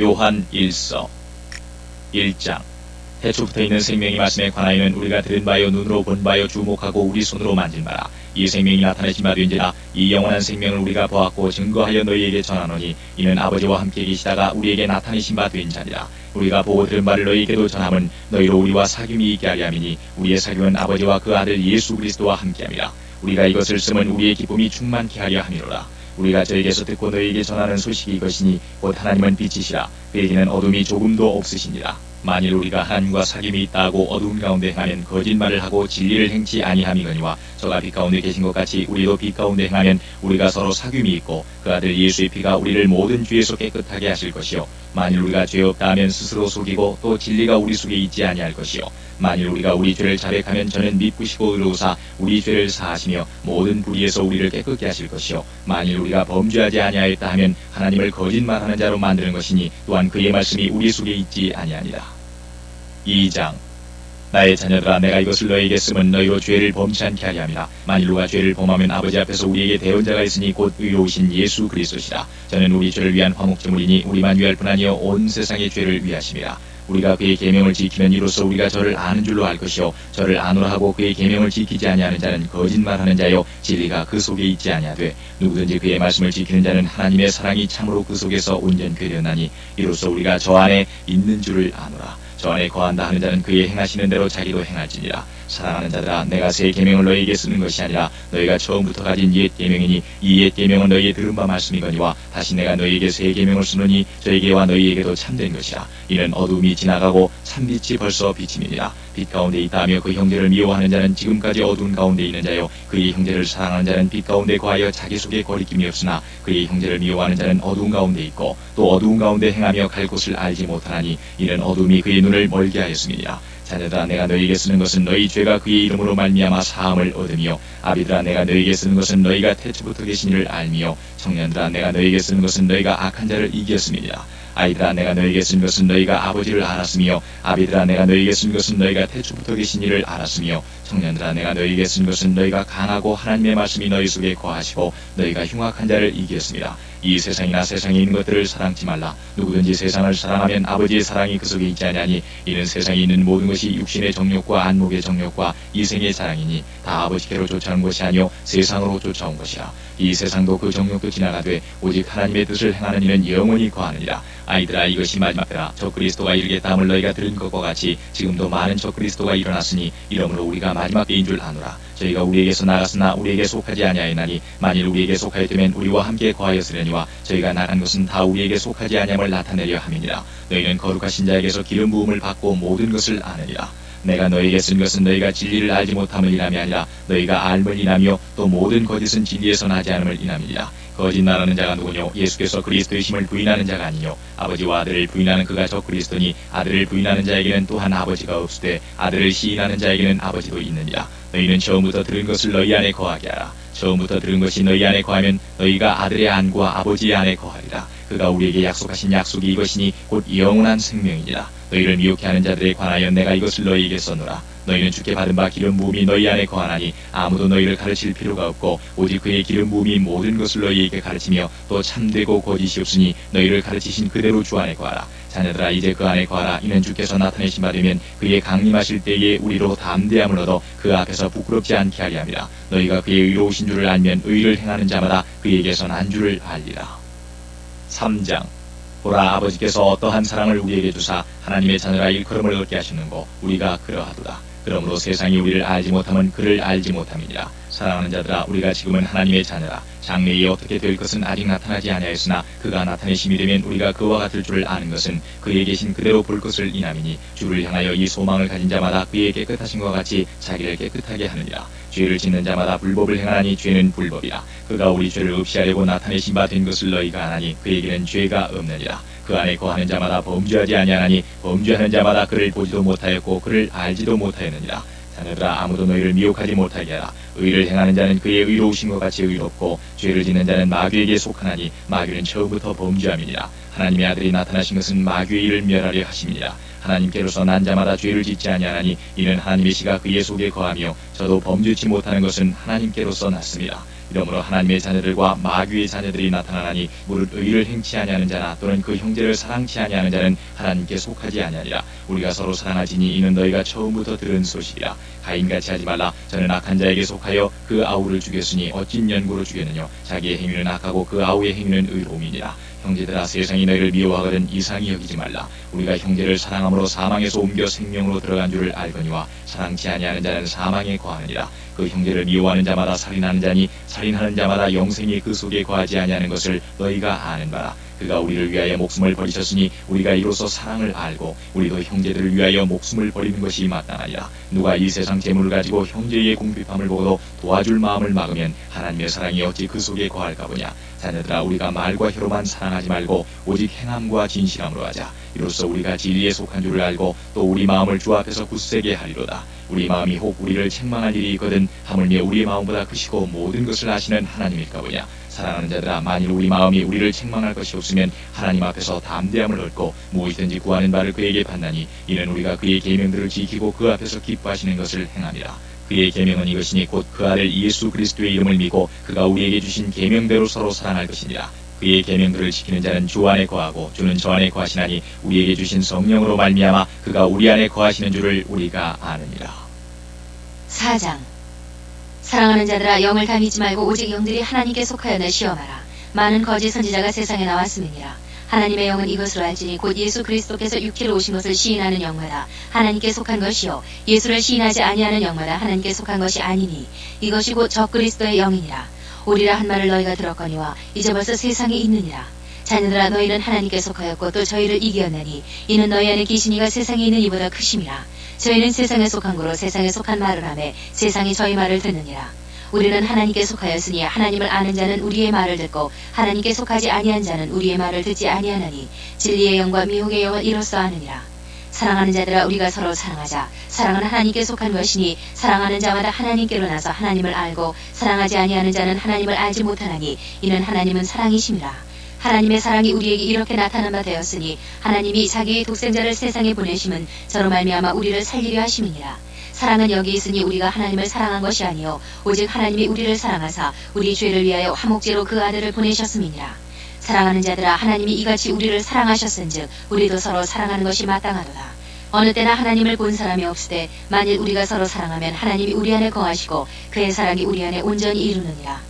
요한 1서 1장. 태초부터 있는 생명이 말씀에 관하여는 우리가 들은 바요 눈으로 본 바요 주목하고 우리 손으로 만진 바라. 이 생명이 나타내신 바 된지라 이 영원한 생명을 우리가 보았고 증거하여 너희에게 전하노니 이는 아버지와 함께 계시다가 우리에게 나타내신 바 된 자니라. 우리가 보고 들은 바를 너희에게도 전함은 너희로 우리와 사귐이 있게 하려 함이니 우리의 사귐은 아버지와 그 아들 예수 그리스도와 함께함이라. 우리가 이것을 쓰면 우리의 기쁨이 충만케 하려 함이로라 우리가 저에게서 듣고 너희에게 전하는 소식이 이것이니 곧 하나님은 빛이시라. 그에게는 어둠이 조금도 없으시니라 만일 우리가 하나님과 사귐이 있다고 어두운 가운데 행하면 거짓말을 하고 진리를 행치 아니함이거니와 저가 빛 가운데 계신 것 같이 우리도 빛 가운데 행하면 우리가 서로 사귐이 있고 그 아들 예수의 피가 우리를 모든 죄에서 깨끗하게 하실 것이요. 만일 우리가 죄 없다 하면 스스로 속이고 또 진리가 우리 속에 있지 아니할 것이요 만일 우리가 우리 죄를 자백하면 저는 미쁘시고 의로우사 우리 죄를 사하시며 모든 불의에서 우리를 깨끗게 하실 것이요. 만일 우리가 범죄하지 아니하였다 하면 하나님을 거짓말하는 자로 만드는 것이니 또한 그의 말씀이 우리 속에 있지 아니하니라. 2장. 나의 자녀들아 내가 이것을 너희에게 쓰면 너희로 죄를 범치 않게 하려 함이라. 만일 누가 죄를 범하면 아버지 앞에서 우리에게 대언자가 있으니 곧 의로우신 예수 그리스도시라. 저는 우리 죄를 위한 화목제물이니 우리만 위할 뿐 아니요 온 세상의 죄를 위하심이라 우리가 그의 계명을 지키면 이로써 우리가 저를 아는 줄로 알 것이요. 저를 아노라 하고 그의 계명을 지키지 아니하는 자는 거짓말하는 자요. 진리가 그 속에 있지 아니하되 누구든지 그의 말씀을 지키는 자는 하나님의 사랑이 참으로 그 속에서 온전케 되었나니 이로써 우리가 저 안에 있는 줄을 아노라. 저 안에 거한다 하는 자는 그의 행하시는 대로 자기도 행할지니라 사랑하는 자들아 내가 새 계명을 너희에게 쓰는 것이 아니라 너희가 처음부터 가진 옛 계명이니 이 옛 계명은 너희의 들은 바 말씀이거니와 다시 내가 너희에게 새 계명을 쓰노니 저에게와 너희에게도 참된 것이라. 이는 어둠이 지나가고 참빛이 벌써 비침이니라. 빛 가운데 있다며 그 형제를 미워하는 자는 지금까지 어두운 가운데 있는 자요. 그의 형제를 사랑하는 자는 빛 가운데 거하여 자기 속에 거리낌이 없으나 그의 형제를 미워하는 자는 어두운 가운데 있고 또 어두운 가운데 행하며 갈 곳을 알지 못하나니 이는 어둠이 그의 눈을 멀게 하였음이니라 자녀들아 내가 너희에게 쓰는 것은 너희 죄가 그의 이름으로 말미암아 사함을 얻으며 아비들아 내가 너희에게 쓰는 것은 너희가 태초부터 계신 이를 알미요 청년들아 내가 너희에게 쓰는 것은 너희가 악한 자를 이겼음이니라 아이들아 내가 너희에게 쓴 것은 너희가 아버지를 알았으며 아비들아 내가 너희에게 쓴 것은 너희가 태초부터 계신 이를 알았으며 청년들아 내가 너희에게 쓴 것은 너희가 강하고 하나님의 말씀이 너희 속에 거하시고 너희가 흉악한 자를 이겼습니다. 이 세상이나 세상에 있는 것들을 사랑치 말라. 누구든지 세상을 사랑하면 아버지의 사랑이 그 속에 있지 아니하니 이는 세상에 있는 모든 것이 육신의 정욕과 안목의 정욕과 이생의 자랑이니 다 아버지께로 쫓아온 것이 아니요 세상으로 쫓아온 것이라. 이 세상도 그 정욕도 지나가되 오직 하나님의 뜻을 행하는 이는 영원히 거하느니라. 아이들아 이것이 마지막이라. 저 그리스도가 이르겠다함을 너희가 들은 것과 같이 지금도 많은 저 그리스도가 일어났으니 이러므로 우리가 마지막 때인 줄 아노라. 저희가 우리에게서 나갔으나 우리에게 속하지 아니하였나니 만일 우리에게 속하였다면 우리와 함께 거하였으려니와 저희가 나간 것은 다 우리에게 속하지 아니함을 나타내려 함이니라. 너희는 거룩하신 자에게서 기름 부음을 받고 모든 것을 아느니라. 내가 너희에게 쓴 것은 너희가 진리를 알지 못함을 인함이 아니라 너희가 알을 인하며 또 모든 거짓은 진리에서 나지 않음을 인함이니라. 거짓 말하는 자가 누구뇨? 예수께서 그리스도의 심을 부인하는 자가 아니뇨? 아버지와 아들을 부인하는 그가 저 그리스도니 아들을 부인하는 자에게는 또한 아버지가 없으되 아들을 시인하는 자에게는 아버지도 있느니라. 너희는 처음부터 들은 것을 너희 안에 거하게 하라. 처음부터 들은 것이 너희 안에 거하면 너희가 아들의 안과 아버지의 안에 거하리라. 그가 우리에게 약속하신 약속이 이것이니 곧 영원한 생명이니라. 너희를 미혹해 하는 자들에 관하여 내가 이것을 너희에게 써노라. 너희는 주께 받은 바 기름 부음이 너희 안에 거하나니 아무도 너희를 가르칠 필요가 없고 오직 그의 기름 부음이 모든 것을 너희에게 가르치며 또 참되고 거짓이 없으니 너희를 가르치신 그대로 주 안에 거하라. 자녀들아 이제 그 안에 거하라. 이는 주께서 나타내신 바 되면 그의 강림하실 때에 우리로 담대함을 얻어 그 앞에서 부끄럽지 않게 하리 함이라. 너희가 그의 의로우신 줄을 알면 의를 행하는 자마다 그에게서 난 줄을 알리라. 3장 보라 아버지께서 어떠한 사랑을 우리에게 주사 하나님의 자녀라 일컬음을 얻게 하시는고 우리가 그러하도다. 그러므로 세상이 우리를 알지 못하면 그를 알지 못함이니라. 사랑하는 자들아 우리가 지금은 하나님의 자녀라. 장래에 어떻게 될 것은 아직 나타나지 아니하였으나 그가 나타내심이 되면 우리가 그와 같을 줄을 아는 것은 그에 계신 그대로 볼 것을 인함이니 주를 향하여 이 소망을 가진 자마다 그의 깨끗하신 것 같이 자기를 깨끗하게 하느니라. 죄를 짓는 자마다 불법을 행하니 죄는 불법이라. 그가 우리 죄를 없이하려고 나타내신 바 된 것을 너희가 아나니 그에게는 죄가 없느니라. 그 안에 거하는 자마다 범죄하지 아니하나니 범죄하는 자마다 그를 보지도 못하였고 그를 알지도 못하였느니라. 자녀들아 아무도 너희를 미혹하지 못하게 하라. 의를 행하는 자는 그의 의로우신 것 같이 의롭고 죄를 짓는 자는 마귀에게 속하나니 마귀는 처음부터 범죄함이니라. 하나님의 아들이 나타나신 것은 마귀의 일을 멸하려 하심이니라. 하나님께로서 난 자마다 죄를 짓지 아니하나니 이는 하나님의 시가 그의 속에 거하며 저도 범죄치 못하는 것은 하나님께로서 났습니다. 이러므로 하나님의 자녀들과 마귀의 자녀들이 나타나나니 무릇 의를 행치 아니하는 자나 또는 그 형제를 사랑치 아니하는 자는 하나님께 속하지 아니하니라. 우리가 서로 사랑하지니 이는 너희가 처음부터 들은 소식이라 가인같이 하지 말라. 저는 악한 자에게 속하여 그 아우를 죽였으니 어찐 연고로 죽였느냐 자기의 행위는 악하고 그 아우의 행위는 의로움이니라. 형제들아 세상이 너희를 미워하거든 이상히 여기지 말라. 우리가 형제를 사랑함으로 사망에서 옮겨 생명으로 들어간 줄을 알거니와 사랑치 아니하는 자는 사망에 거하느니라. 그 형제를 미워하는 자마다 살인하는 자니 살인하는 자마다 영생이 그 속에 거하지 아니하는 것을 너희가 아는 바라 그가 우리를 위하여 목숨을 버리셨으니 우리가 이로써 사랑을 알고 우리도 형제들을 위하여 목숨을 버리는 것이 마땅하니라. 누가 이 세상 재물을 가지고 형제의 궁핍함을 보고도 도와줄 마음을 막으면 하나님의 사랑이 어찌 그 속에 거할까 보냐? 자녀들아 우리가 말과 혀로만 사랑하지 말고 오직 행함과 진실함으로 하자. 이로써 우리가 진리에 속한 줄을 알고 또 우리 마음을 주 앞에서 굳세게 하리로다. 우리 마음이 혹 우리를 책망할 일이 있거든 하물며 우리의 마음보다 크시고 모든 것을 아시는 하나님일까 보냐 사랑하는 자들아 만일 우리 마음이 우리를 책망할 것이 없으면 하나님 앞에서 담대함을 얻고 무엇이든지 구하는 바를 그에게 받나니 이는 우리가 그의 계명들을 지키고 그 앞에서 기뻐하시는 것을 행함이라. 그의 계명은 이것이니 곧 그 아들 예수 그리스도의 이름을 믿고 그가 우리에게 주신 계명대로 서로 사랑할 것이니라. 그의 계명들을 지키는 자는 주 안에 거하고 주는 저 안에 거하시나니 우리에게 주신 성령으로 말미암아 그가 우리 안에 거하시는 줄을 우리가 아느니라. 4장 사랑하는 자들아 영을 다 믿지 말고 오직 영들이 하나님께 속하여나 시험하라. 많은 거짓 선지자가 세상에 나왔음이니라. 하나님의 영은 이것으로 알지니 곧 예수 그리스도께서 육체로 오신 것을 시인하는 영마다 하나님께 속한 것이요. 예수를 시인하지 아니하는 영마다 하나님께 속한 것이 아니니 이것이 곧 적 그리스도의 영이니라. 오리라 한 말을 너희가 들었거니와 이제 벌써 세상에 있느니라 자녀들아 너희는 하나님께 속하였고 또 저희를 이기었나니 이는 너희 안에 계시니가 세상에 있는 이보다 크심이라. 저희는 세상에 속한 거로 세상에 속한 말을 하매 세상이 저희 말을 듣느니라. 우리는 하나님께 속하였으니 하나님을 아는 자는 우리의 말을 듣고 하나님께 속하지 아니한 자는 우리의 말을 듣지 아니하나니 진리의 영과 미혹의 영을 이로써 아느니라. 사랑하는 자들아 우리가 서로 사랑하자. 사랑은 하나님께 속한 것이니 사랑하는 자마다 하나님께로 나서 하나님을 알고 사랑하지 아니하는 자는 하나님을 알지 못하나니 이는 하나님은 사랑이심이라 하나님의 사랑이 우리에게 이렇게 나타난 바 되었으니 하나님이 자기의 독생자를 세상에 보내심은 저로 말미암아 우리를 살리려 하심이니라. 사랑은 여기 있으니 우리가 하나님을 사랑한 것이 아니요 오직 하나님이 우리를 사랑하사 우리 죄를 위하여 화목제로 그 아들을 보내셨음이니라. 사랑하는 자들아 하나님이 이같이 우리를 사랑하셨은즉 우리도 서로 사랑하는 것이 마땅하도다. 어느 때나 하나님을 본 사람이 없으되 만일 우리가 서로 사랑하면 하나님이 우리 안에 거하시고 그의 사랑이 우리 안에 온전히 이루느니라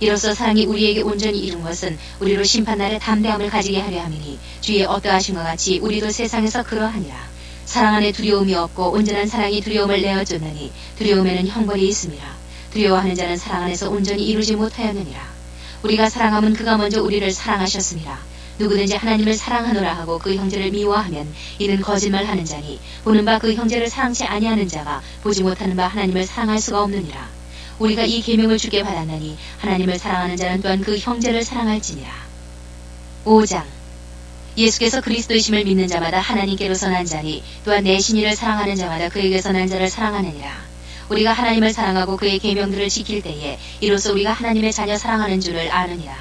이로써 사랑이 우리에게 온전히 이룬 것은 우리로 심판날에 담대함을 가지게 하려 함이니 주의 어떠하신 것 같이 우리도 세상에서 그러하니라. 사랑 안에 두려움이 없고 온전한 사랑이 두려움을 내어쫓나니 두려움에는 형벌이 있음이라. 두려워하는 자는 사랑 안에서 온전히 이루지 못하였느니라. 우리가 사랑함은 그가 먼저 우리를 사랑하셨습니다. 누구든지 하나님을 사랑하노라 하고 그 형제를 미워하면 이는 거짓말하는 자니 보는 바 그 형제를 사랑치 아니하는 자가 보지 못하는 바 하나님을 사랑할 수가 없느니라. 우리가 이 계명을 주게 받았나니 하나님을 사랑하는 자는 또한 그 형제를 사랑할지니라. 5장 예수께서 그리스도이심을 믿는 자마다 하나님께로서 난 자니 또한 내 신이를 사랑하는 자마다 그에게서 난 자를 사랑하느니라. 우리가 하나님을 사랑하고 그의 계명들을 지킬 때에 이로써 우리가 하나님의 자녀 사랑하는 줄을 아느니라.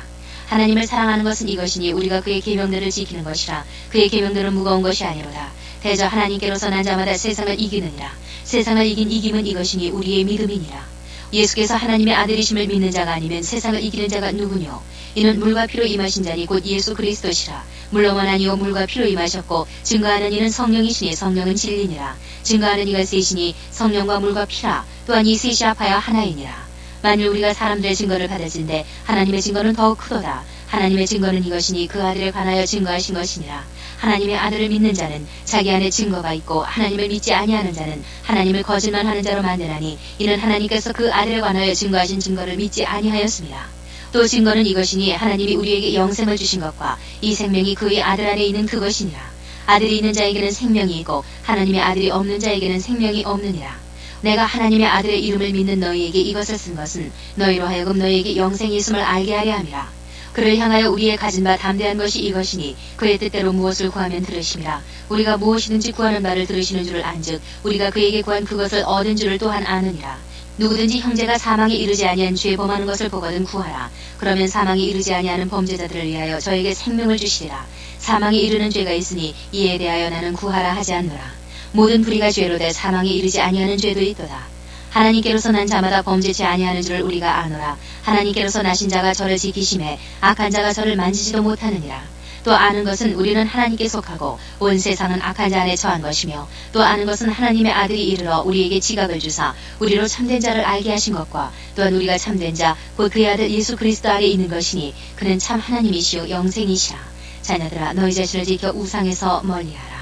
하나님을 사랑하는 것은 이것이니 우리가 그의 계명들을 지키는 것이라. 그의 계명들은 무거운 것이 아니로다. 대저 하나님께로서 난 자마다 세상을 이기느니라. 세상을 이긴 이김은 이것이니 우리의 믿음이니라. 예수께서 하나님의 아들이심을 믿는 자가 아니면 세상을 이기는 자가 누구뇨? 이는 물과 피로 임하신 자니 곧 예수 그리스도시라. 물로만 아니요 물과 피로 임하셨고 증거하는 이는 성령이시니 성령은 진리니라. 증거하는 이가 셋이니 성령과 물과 피라. 또한 이 셋이 합하여 하나이니라. 만일 우리가 사람들의 증거를 받을진데 하나님의 증거는 더욱 크도다. 하나님의 증거는 이것이니 그 아들에 관하여 증거하신 것이니라. 하나님의 아들을 믿는 자는 자기 안에 증거가 있고 하나님을 믿지 아니하는 자는 하나님을 거짓말하는 자로 만드나니 이는 하나님께서 그 아들에 관하여 증거하신 증거를 믿지 아니하였습니다. 또 증거는 이것이니 하나님이 우리에게 영생을 주신 것과 이 생명이 그의 아들 안에 있는 그것이니라. 아들이 있는 자에게는 생명이 있고 하나님의 아들이 없는 자에게는 생명이 없느니라. 내가 하나님의 아들의 이름을 믿는 너희에게 이것을 쓴 것은 너희로 하여금 너희에게 영생이 있음을 알게 하려 함이라. 그를 향하여 우리의 가진 바 담대한 것이 이것이니 그의 뜻대로 무엇을 구하면 들으심이라 우리가 무엇이든지 구하는 바를 들으시는 줄을 안즉 우리가 그에게 구한 그것을 얻은 줄을 또한 아느니라. 누구든지 형제가 사망에 이르지 아니한 죄 범하는 것을 보거든 구하라. 그러면 사망에 이르지 아니하는 범죄자들을 위하여 저에게 생명을 주시리라. 사망에 이르는 죄가 있으니 이에 대하여 나는 구하라 하지 않노라. 모든 불의가 죄로 돼 사망에 이르지 아니하는 죄도 있도다 하나님께로서 난 자마다 범죄치 아니하는 줄을 우리가 아노라. 하나님께로서 나신 자가 저를 지키심에 악한 자가 저를 만지지도 못하느니라. 또 아는 것은 우리는 하나님께 속하고 온 세상은 악한 자 안에 처한 것이며 또 아는 것은 하나님의 아들이 이르러 우리에게 지각을 주사 우리로 참된 자를 알게 하신 것과 또한 우리가 참된 자 곧 그의 아들 예수 그리스도 안에 있는 것이니 그는 참 하나님이시요 영생이시라. 자녀들아 너희 자신을 지켜 우상에서 멀리하라